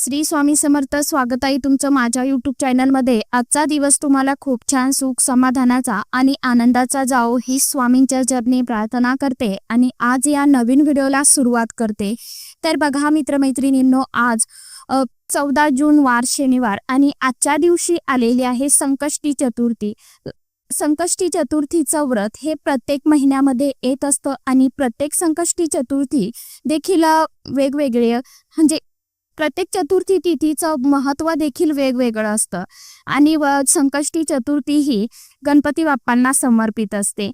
श्री स्वामी समर्थ स्वागत आहे तुमचं माझ्या यूट्यूब चॅनलमध्ये आजचा दिवस तुम्हाला खूप छान सुख समाधानाचा आणि आनंदाचा जाओ ही स्वामींच्या जर्नी प्रार्थना करते आणि आज या नवीन व्हिडिओला सुरुवात करते. तर बघा मित्रमैत्रिणींनो आज चौदा जून वार शनिवार आणि आजच्या दिवशी आलेली आहे संकष्टी चतुर्थी. संकष्टी चतुर्थीचं व्रत हे प्रत्येक महिन्यामध्ये येत असतं आणि प्रत्येक संकष्टी चतुर्थी देखील वेगवेगळे म्हणजे प्रत्येक चतुर्थी तिथीचं महत्त्व देखील वेगवेगळं असतं. आणि संकष्टी चतुर्थी ही गणपती बाप्पांना समर्पित असते.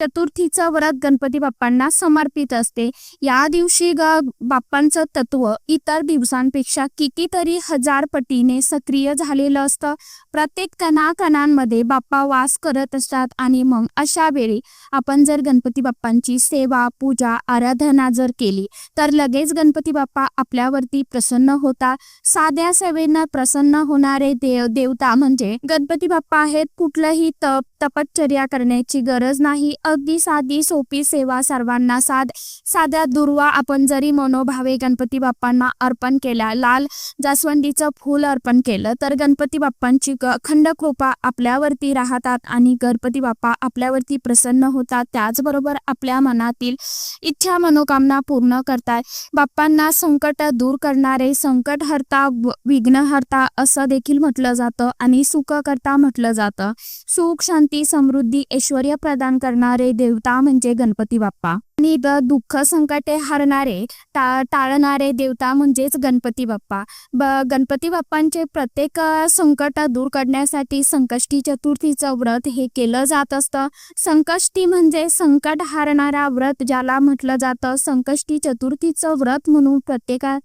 चतुर्थीचं व्रत गणपती बाप्पांना समर्पित असते. या दिवशी ग बाप्पांचं तत्व इतर दिवसांपेक्षा कितीतरी हजार पटीने सक्रिय झालेलं असतं. प्रत्येक कणाकणांमध्ये बाप्पा वास करत असतात आणि मग अशा वेळी आपण जर गणपती बाप्पांची सेवा पूजा आराधना जर केली तर लगेच गणपती बाप्पा आपल्यावरती प्रसन्न होता साध्या सेवेनं प्रसन्न होणारे देव देवता म्हणजे गणपती बाप्पा आहेत कुठलंही तप तपश्चर्या करण्याची गरज नाही. अगदी साधी सोपी सेवा सर्वांना साध साध्या दुर्वा आपण जरी मनोभावे गणपती बाप्पांना अर्पण केल्या लाल जास्वंदीचं फूल अर्पण केलं तर गणपती बाप्पांची अखंड कृपा आपल्यावरती राहतात आणि गणपती बाप्पा आपल्यावरती प्रसन्न होतात. त्याचबरोबर आपल्या मनातील इच्छा मनोकामना पूर्ण करतात. बाप्पांना संकट दूर करणारे संकट हरता व- विघ्नहर्ता असं देखील म्हटलं जातं आणि सुखकर्ता म्हटलं जातं. सुख शांती समृद्धी ऐश्वर प्रदान करणारे देवता म्हणजे गणपती बाप्पा. आणि दुःख संकटे हरणारे टाळणारे देवता म्हणजेच गणपती बाप्पा. ब गणपती बाप्पांचे प्रत्येक संकट दूर करण्यासाठी संकष्टी चतुर्थीचं व्रत हे केलं जात असतं. संकष्टी म्हणजे संकट हारणारा व्रत ज्याला म्हटलं जातं. संकष्टी चतुर्थीचं व्रत म्हणून प्रत्येका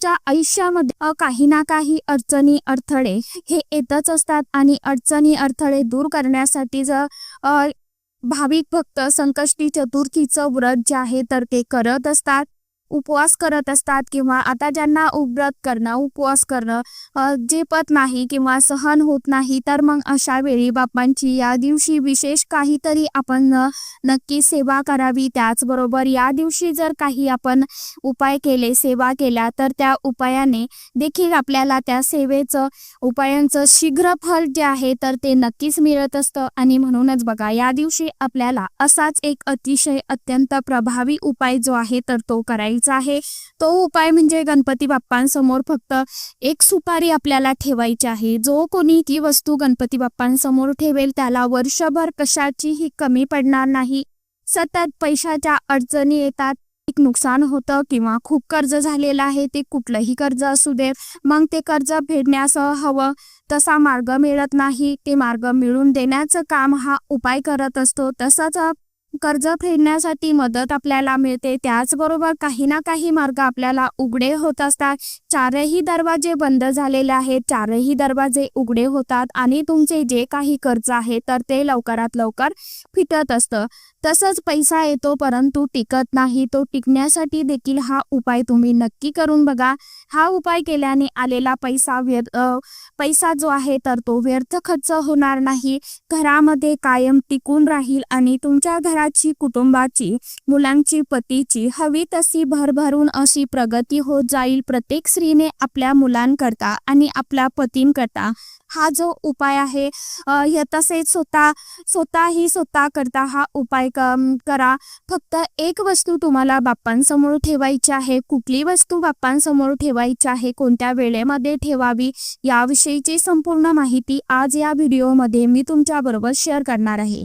च्या आयुष्यामध्ये काही ना काही अडचणी अडथळे हे येतच असतात. आणि अडचणी अडथळे दूर करण्यासाठी जर भाविक भक्त संकष्टी चतुर्थीचं व्रत जे आहे तर ते करत असतात. उपवास करत असतात किंवा आता ज्यांना व्रत करणं उपवास करणं झेपत नाही किंवा सहन होत नाही तर मग अशा वेळी बाप्पांची या दिवशी विशेष काहीतरी आपण नक्की सेवा करावी. त्याचबरोबर या दिवशी जर काही आपण उपाय केले सेवा केल्या तर त्या उपायाने देखील आपल्याला त्या सेवेचं उपायांचं शीघ्र फल जे आहे तर ते नक्कीच मिळत असतं. आणि म्हणूनच बघा या दिवशी आपल्याला असाच एक अतिशय अत्यंत प्रभावी उपाय जो आहे तर तो करायचा. आहे. तो उपाय म्हणजे गणपती बाप्पांसमोर फक्त एक सुपारी आपल्याला ठेवायची आहे. जो कोणी ती वस्तू गणपती बाप्पांसमोर ठेवेल त्याला वर्षभर कशाचीही कमी पडणार नाही. सतत पैशाच्या अडचणी येतात. एक नुकसान होतं किंवा खूप कर्ज झालेलं आहे ते कुठलंही कर्ज असू दे. मग ते कर्ज फेडण्यास हवं तसा मार्ग मिळत नाही. ते मार्ग मिळून देण्याचं काम हा उपाय करत असतो. तसंच कर्ज फेडण्यासाठी मदत आपल्याला मिळते. त्याचबरोबर काही ना काही मार्ग आपल्याला उघडे होत असतात. चारही दरवाजे बंद झालेले आहेत. चारही दरवाजे उघडे होतात आणि तुमचे जे काही कर्ज आहे तर ते लवकरात लवकर फिटत असतं. तसंच पैसा येतो परंतु टिकत नाही. तो टिकण्यासाठी देखील हा उपाय तुम्ही नक्की करून बघा. हा उपाय केल्याने आलेला पैसा व्यर्थ पैसा जो आहे तर तो व्यर्थ खर्च होणार नाही. घरामध्ये कायम टिकून राहील आणि तुमच्या घरात घराची कुटुंबाची मुलांची पतीची हवी तशी भरभरून अशी प्रगती होत जाईल. प्रत्येक स्त्रीने आपल्या मुलांकरता आणि आपल्या पतींकरता हा जो उपाय आहे तसेच स्वतः स्वतःही स्वतः करता हा उपाय क- करा. फक्त एक वस्तू तुम्हाला बाप्पांसमोर ठेवायची आहे कुठली वस्तू बाप्पांसमोर ठेवायची आहे कोणत्या वेळेमध्ये ठेवावी याविषयीची संपूर्ण माहिती आज या व्हिडिओमध्ये मी तुमच्याबरोबर शेअर करणार आहे.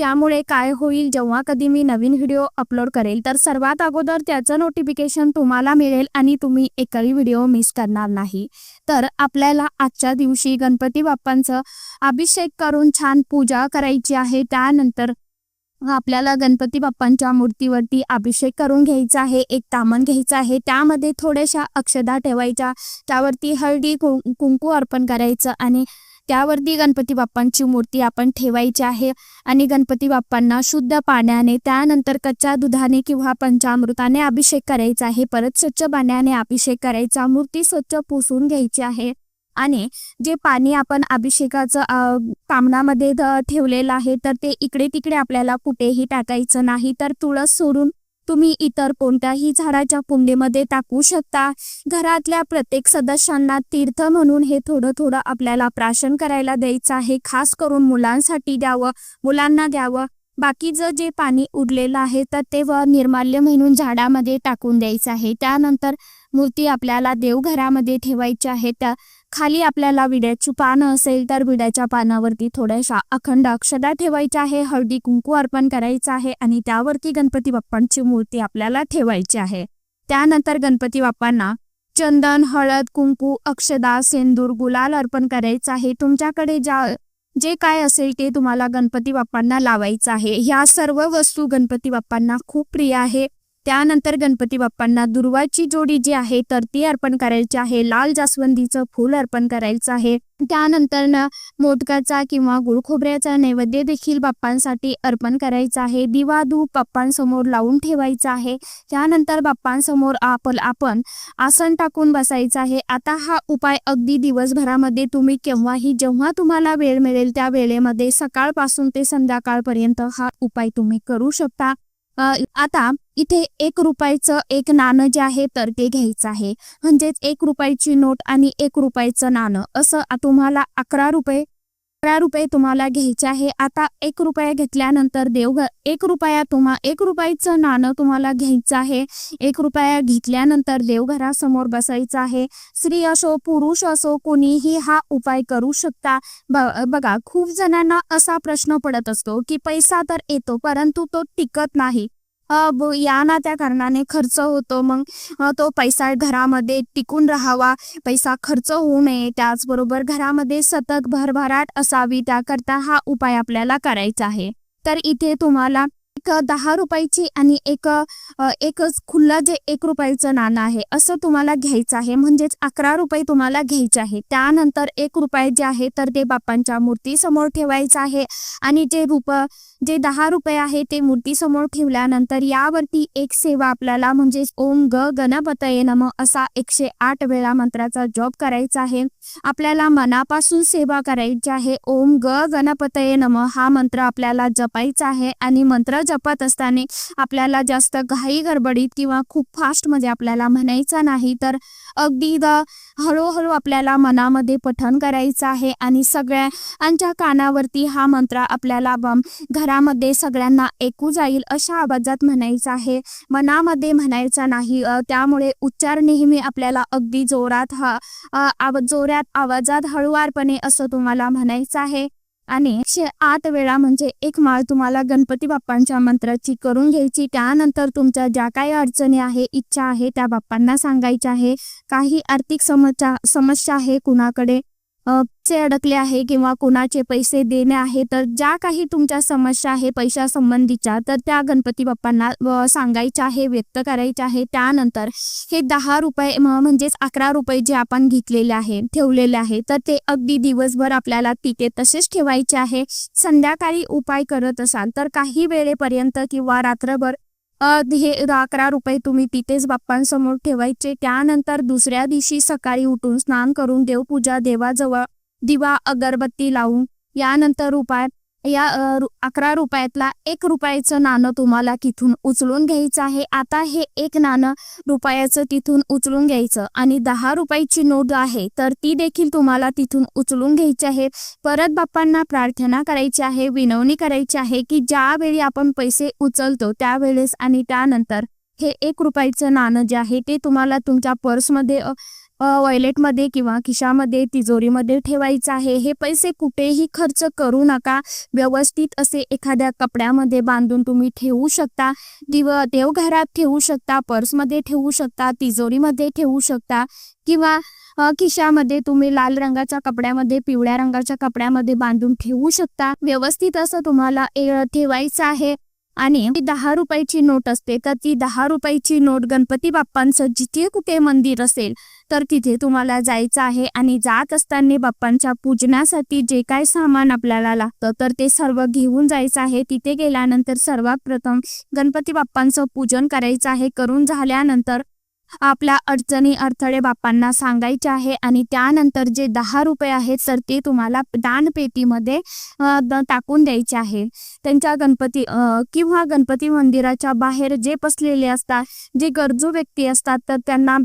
त्यामुळे काय होईल जेव्हा कधी मी नवीन व्हिडिओ अपलोड करेल तर सर्वात अगोदर त्याचं नोटिफिकेशन तुम्हाला मिळेल आणि तुम्ही एकही व्हिडिओ मिस करणार नाही. तर आपल्याला आजच्या दिवशी गणपती बाप्पांचं अभिषेक करून छान पूजा करायची आहे. त्यानंतर आपल्याला गणपती बाप्पांच्या मूर्तीवरती अभिषेक करून घ्यायचा आहे एक तामण घ्यायचं आहे. त्यामध्ये थोड्याशा अक्षदा ठेवायच्या त्यावरती हळदी कुं- कुंकू अर्पण करायचं आणि त्यावरती गणपती बाप्पांची मूर्ती आपण ठेवायची आहे. आणि गणपती बाप्पांना शुद्ध पाण्याने त्यानंतर कच्च्या दुधाने किंवा पंचामृताने अभिषेक करायचा आहे. परत स्वच्छ पाण्याने अभिषेक करायचा मूर्ती स्वच्छ पुसून घ्यायची आहे. आणि जे पाणी आपण अभिषेकाचं कामनामध्ये ध- ठेवलेलं आहे तर ते इकडे तिकडे आपल्याला कुठेही टाकायचं नाही. तर तुळस सोडून तुम्ही इतर कोणत्याही झाडाच्या कुंडीमध्ये टाकू शकता. घरातल्या प्रत्येक सदस्यांना तीर्थ म्हणून हे थोडं थोडं आपल्याला प्राशन करायला द्यायचं आहे. खास करून मुलांसाठी द्यावं मुलांना द्यावं. बाकीचं जे पाणी उरलेलं आहे तर ते व निर्माल्य म्हणून झाडामध्ये टाकून द्यायचं आहे. त्यानंतर मूर्ती आपल्याला देवघरामध्ये ठेवायची आहे. त्या खाली आपल्याला विड्याची पानं असेल तर विड्याच्या पानावरती थोड्याशा अखंड अक्षदा ठेवायच्या आहे. हळदी कुंकू अर्पण करायचं आहे आणि त्यावरती गणपती बाप्पांची मूर्ती आपल्याला ठेवायची आहे. त्यानंतर गणपती बाप्पांना चंदन हळद कुंकू अक्षदा सेंदूर गुलाल अर्पण करायचं आहे. तुमच्याकडे ज्या जे काय असेल ते तुम्हाला गणपती बाप्पांना लावायचं आहे. ह्या सर्व वस्तू गणपती बाप्पांना खूप प्रिय आहे. त्यानंतर गणपती बाप्पांना दुर्वाची जोडी जी आहे तर ती अर्पण करायची आहे. लाल जास्वंदीचं फूल अर्पण करायचं आहे. त्यानंतर ना मोदकाचा किंवा गुळखोबऱ्याचा नैवेद्य देखील बाप्पांसाठी अर्पण करायचा आहे. दिवा धूप बाप्पांसमोर लावून ठेवायचा आहे. त्यानंतर बाप्पांसमोर आपण आपण आसन टाकून बसायचं आहे. आता हा उपाय अगदी दिवसभरामध्ये तुम्ही केव्हाही जेव्हा तुम्हाला वेळ मिळेल त्या वेळेमध्ये सकाळपासून ते संध्याकाळपर्यंत हा उपाय तुम्ही करू शकता. आता इथे एक रुपयाचं एक नाणं जे आहे तर ते घ्यायचं आहे. म्हणजेच एक रुपयाची नोट आणि एक रुपयाचं नाणं. असं तुम्हाला अकरा रुपये अकरा रुपये तुम्हाला घ्यायचे आहे. आता एक रुपया घेतल्यानंतर देवघर एक रुपया तुम्हा एक रुपयाचं नाणं तुम्हाला घ्यायचं आहे. एक रुपया घेतल्यानंतर देवघरासमोर बसायचं आहे. स्त्री असो पुरुष असो कोणीही हा उपाय करू शकता. ब- बघा खूप जणांना असा प्रश्न पडत असतो की पैसा तर येतो परंतु तो टिकत नाही. या ना त्या कारणाने खर्च होतो. मग तो पैसा घरामध्ये टिकून राहावा. पैसा खर्च होऊ नये. त्याचबरोबर घरामध्ये सतत भरभराट असावी. त्याकरता हा उपाय आपल्याला करायचा आहे. तर इथे तुम्हाला एक दहा रुपयाची आणि एक एकच खुल्ला जे एक रुपयाचं नाणं आहे असं तुम्हाला घ्यायचं आहे. म्हणजेच अकरा रुपये तुम्हाला घ्यायचे आहे. त्यानंतर एक रुपये जे आहे तर ते बाप्पांच्या मूर्तीसमोर ठेवायचं आहे. आणि जे रुप जे दहा रुपये आहे ते मूर्तीसमोर ठेवल्यानंतर यावरती एक सेवा आपल्याला म्हणजेच ओम ग गणपतये नम असा एकशे आठ वेळा मंत्राचा जॉब करायचा आहे. आपल्याला मनापासून सेवा करायची आहे. ओम ग गणपतये नम हा मंत्र आपल्याला जपायचा आहे. आणि मंत्र जपत असताना आपल्याला जास्त घाई गडबडीत किंवा खूप फास्टमध्ये आपल्याला म्हणायचा नाही तर अगदी द हळूहळू आपल्याला मनामध्ये पठण करायचं आहे आणि सगळ्यांच्या कानावरती हा मंत्र आपल्याला घरामध्ये सगळ्यांना ऐकू जाईल अशा आवाजात म्हणायचं आहे. मनामध्ये म्हणायचा नाही त्यामुळे उच्चार नेहमी आपल्याला अगदी जोरात हा अ, जोरात आवाजात हळुवारपणे असं तुम्हाला म्हणायचं आहे. आणि एकशे आठ वेळा म्हणजे एक माळ तुम्हाला गणपती बाप्पांच्या मंत्राची करून घ्यायची. त्यानंतर तुमच्या ज्या काही अडचणी आहे इच्छा आहे त्या बाप्पांना सांगायच्या आहे. काही आर्थिक समस्या समस्या आहे कुणाकडे? चे अडकले आहे किंवा कोणाचे पैसे देणे आहे तर ज्या काही तुमच्या समस्या आहे पैशासंबंधीच्या तर त्या गणपती बाप्पांना सांगायच्या आहे व्यक्त करायच्या आहे. त्यानंतर हे दहा रुपये म्हणजेच अकरा रुपये जे आपण घेतलेले आहे ठेवलेले आहे तर ते अगदी दिवसभर आपल्याला तिथे तसेच ठेवायचे आहे. संध्याकाळी उपाय करत असाल तर काही वेळेपर्यंत किंवा रात्रभर हे अकरा रुपये तुम्ही तिथेच बाप्पांसमोर ठेवायचे. त्यानंतर दुसऱ्या दिवशी सकाळी उठून स्नान करून देवपूजा देवाजवळ दिवा अगरबत्ती लावून यानंतर उपाय या अकरा रुपयातला एक रुपयाचं नाणं तुम्हाला तिथून उचलून घ्यायचं आहे. आता हे एक नाणं रुपयाचं तिथून उचलून घ्यायचं आणि दहा रुपयाची नोट आहे तर ती देखील तुम्हाला तिथून उचलून घ्यायची आहे. परत बाप्पांना प्रार्थना करायची आहे विनवणी करायची आहे की ज्यावेळी आपण पैसे उचलतो त्यावेळेस आणि त्यानंतर हे एक रुपयाचं नाणं जे आहे ते तुम्हाला तुमच्या पर्समध्ये वॉयलेटमध्ये किंवा खिशामध्ये तिजोरीमध्ये ठेवायचं आहे हे पैसे कुठेही खर्च करू नका. व्यवस्थित असे एखाद्या कपड्यामध्ये बांधून तुम्ही ठेवू शकता. दिव देवघरात ठेवू शकता पर्समध्ये ठेवू शकता तिजोरीमध्ये ठेवू शकता किंवा खिशामध्ये तुम्ही लाल रंगाच्या कपड्यामध्ये पिवळ्या रंगाच्या कपड्यामध्ये बांधून ठेवू शकता. व्यवस्थित असं तुम्हाला ठेवायचं आहे. आणि दहा रुपयाची नोट असते. तर ती दहा रुपयाची नोट गणपती बाप्पांचं जिथे कुठे मंदिर असेल तर तिथे तुम्हाला जायचं आहे. आणि जात असताना बाप्पांच्या पूजनासाठी जे काय सामान आपल्याला लागतं तर ते सर्व घेऊन जायचं आहे. तिथे गेल्यानंतर सर्वात प्रथम गणपती बाप्पांचं पूजन करायचं आहे. करून झाल्यानंतर आपल्या अडचणी अडथळे बाप्पांना सांगायचे आहे आणि त्यानंतर जे दहा रुपये आहेत तर ते तुम्हाला दानपेटीमध्ये टाकून द्यायचे आहे. त्यांच्या गणपती किंवा गणपती मंदिराच्या बाहेर जे बसलेले असतात जे गरजू व्यक्ती असतात तर त्यांना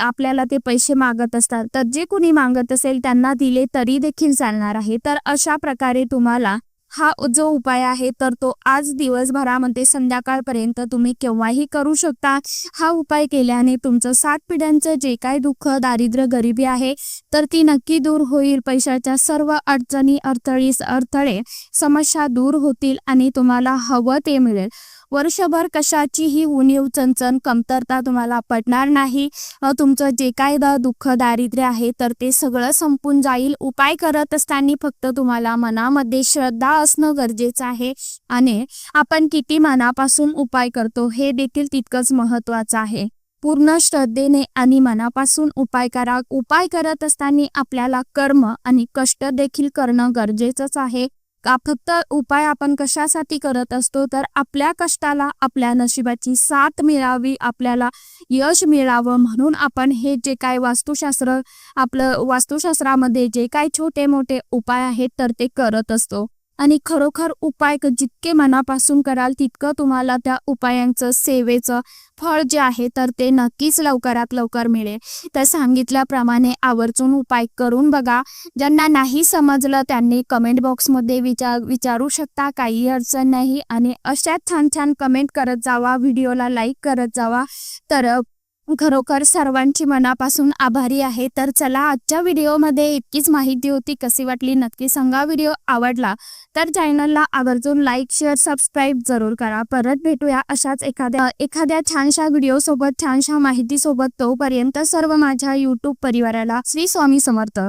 आपल्याला ते पैसे मागत असतात. तर जे कुणी मागत असेल त्यांना दिले तरी देखील चालणार आहे. तर अशा प्रकारे तुम्हाला हा जो उपाय आहे तर तो आज दिवसभरामध्ये संध्याकाळपर्यंत तुम्ही केव्हाही करू शकता. हा उपाय केल्याने तुमचं सात पिढ्यांचं जे काय दुःख दारिद्र्य गरिबी आहे तर ती नक्की दूर होईल. पैशाच्या सर्व अडचणी अडथळीस अडथळे समस्या दूर होतील आणि तुम्हाला हवं ते मिळेल. वर्षभर कशाचीही उणीव चणचण कमतरता तुम्हाला पडणार नाही. तुमचं जे काय दुःख दारिद्र्य आहे तर ते सगळं संपून जाईल. उपाय करत असताना फक्त तुम्हाला मनामध्ये श्रद्धा असणं गरजेचं आहे. आणि आपण किती मनापासून उपाय करतो हे देखील तितकंच महत्वाचं आहे. पूर्ण श्रद्धेने आणि मनापासून उपाय करा. उपाय करत असताना आपल्याला कर्म आणि कष्ट देखील करणं गरजेचंच आहे. फक्त उपाय आपण कशासाठी करत असतो? तर आपल्या कष्टाला आपल्या नशिबाची साथ मिळावी आपल्याला यश मिळावं म्हणून आपण हे जे काय वास्तुशास्त्र आपलं वास्तुशास्त्रामध्ये जे काय छोटे मोठे उपाय आहेत तर ते करत असतो. आणि खरोखर उपाय जितके मनापासून कराल तितकं तुम्हाला त्या उपायांचं सेवेचं फळ जे आहे तर ते नक्कीच लवकरात लवकर मिळेल. तर सांगितल्याप्रमाणे आवर्जून उपाय करून बघा. ज्यांना नाही समजलं त्यांनी कमेंट बॉक्समध्ये विचार विचारू शकता. काही अडचण नाही. आणि अशाच छान छान कमेंट करत जावा. व्हिडिओला लाईक करत जावा. तर खरोखर सर्वांची मनापासून आभारी आहे. तर चला आजच्या व्हिडिओमध्ये इतकीच माहिती होती. कशी वाटली नक्की सांगा. व्हिडिओ आवडला तर चॅनलला आवर्जून लाईक शेअर सबस्क्राईब जरूर करा. परत भेटूया अशाच एखाद्या एखाद्या छानशा व्हिडिओ सोबत छानशा माहिती सोबत तोपर्यंत सर्व माझ्या युट्यूब परिवाराला श्री स्वामी समर्थ.